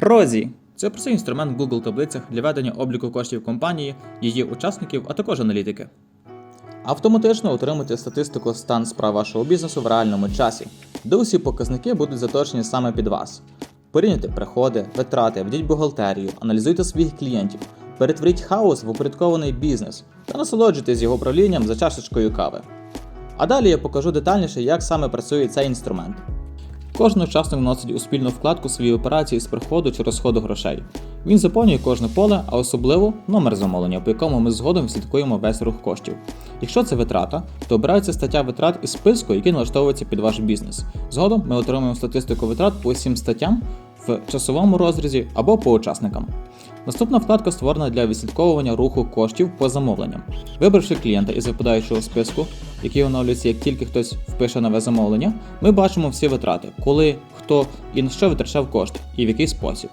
Розі це простий інструмент в Google таблицях для ведення обліку коштів компанії, її учасників, а також аналітики. Автоматично отримуйте статистику стан справ вашого бізнесу в реальному часі, де усі показники будуть заточені саме під вас. Порівняйте приходи, витрати, введіть бухгалтерію, аналізуйте своїх клієнтів, перетворіть хаос в упорядкований бізнес та насолоджуйтесь його управлінням за чашечкою кави. А далі я покажу детальніше, як саме працює цей інструмент. Кожен учасник вносить у спільну вкладку свої операції з приходу чи розходу грошей. Він заповнює кожне поле, а особливо номер замовлення, по якому ми згодом слідкуємо весь рух коштів. Якщо це витрата, то обирається стаття витрат із списку, який налаштовується під ваш бізнес. Згодом ми отримуємо статистику витрат по всім статтям в часовому розрізі або по учасникам. Наступна вкладка створена для відслідковування руху коштів по замовленням. Вибравши клієнта із випадаючого списку, який оновлюється як тільки хтось впише нове замовлення, ми бачимо всі витрати, коли, хто і на що витрачав кошти і в який спосіб.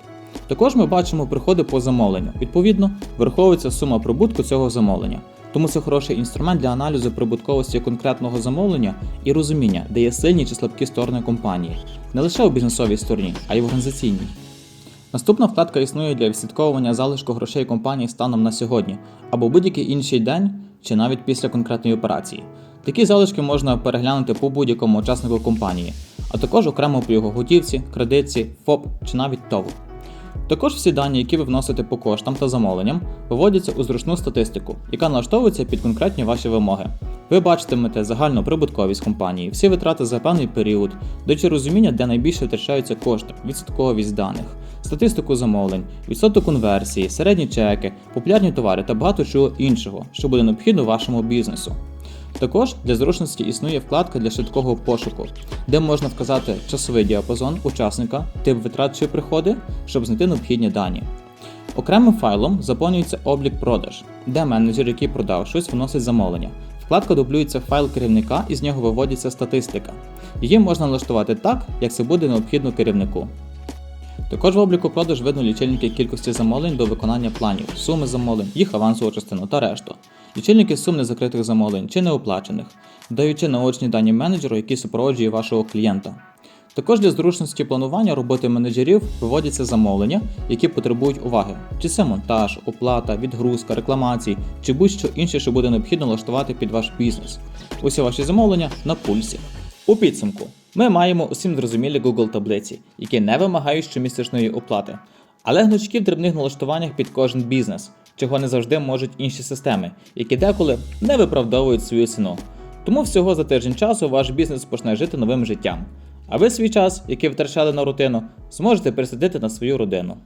Також ми бачимо приходи по замовленню. Відповідно, враховується сума прибутку цього замовлення. Тому це хороший інструмент для аналізу прибутковості конкретного замовлення і розуміння, де є сильні чи слабкі сторони компанії, не лише у бізнесовій стороні, а й в організаційній. Наступна вкладка існує для відслідковування залишку грошей компанії станом на сьогодні або будь-який інший день чи навіть після конкретної операції. Такі залишки можна переглянути по будь-якому учаснику компанії, а також окремо по його готівці, кредитці, ФОП чи навіть ТОВ. Також всі дані, які ви вносите по коштам та замовленням, виводяться у зручну статистику, яка налаштовується під конкретні ваші вимоги. Ви бачитимете загальну прибутковість компанії, всі витрати за певний період, даючи розуміння, де найбільше витрачаються кошти, відсотковість даних, статистику замовлень, відсоток конверсії, середні чеки, популярні товари та багато чого іншого, що буде необхідно вашому бізнесу. Також для зручності існує вкладка для швидкого пошуку, де можна вказати часовий діапазон учасника, тип витрат чи приходи, щоб знайти необхідні дані. Окремим файлом заповнюється облік продаж, де менеджер, який продав щось, вносить замовлення. Вкладка дублюється в файл керівника і з нього виводиться статистика. Її можна налаштувати так, як це буде необхідно керівнику. Також в обліку продаж видно лічильники кількості замовлень до виконання планів, суми замовлень, їх авансову частину та решту, лічильники сум незакритих замовлень чи неоплачених, даючи наочні дані менеджеру, який супроводжує вашого клієнта. Також для зручності планування роботи менеджерів виводяться замовлення, які потребують уваги, чи це монтаж, оплата, відгрузка, рекламації, чи будь-що інше, що буде необхідно влаштувати під ваш бізнес. Усі ваші замовлення на пульсі. У підсумку ми маємо усім зрозумілі Google таблиці, які не вимагають щомісячної оплати, але гнучки в дрібних налаштуваннях під кожен бізнес, чого не завжди можуть інші системи, які деколи не виправдовують свою ціну. Тому всього за тиждень часу ваш бізнес почне жити новим життям. А ви свій час, який витрачали на рутину, зможете присадити на свою родину.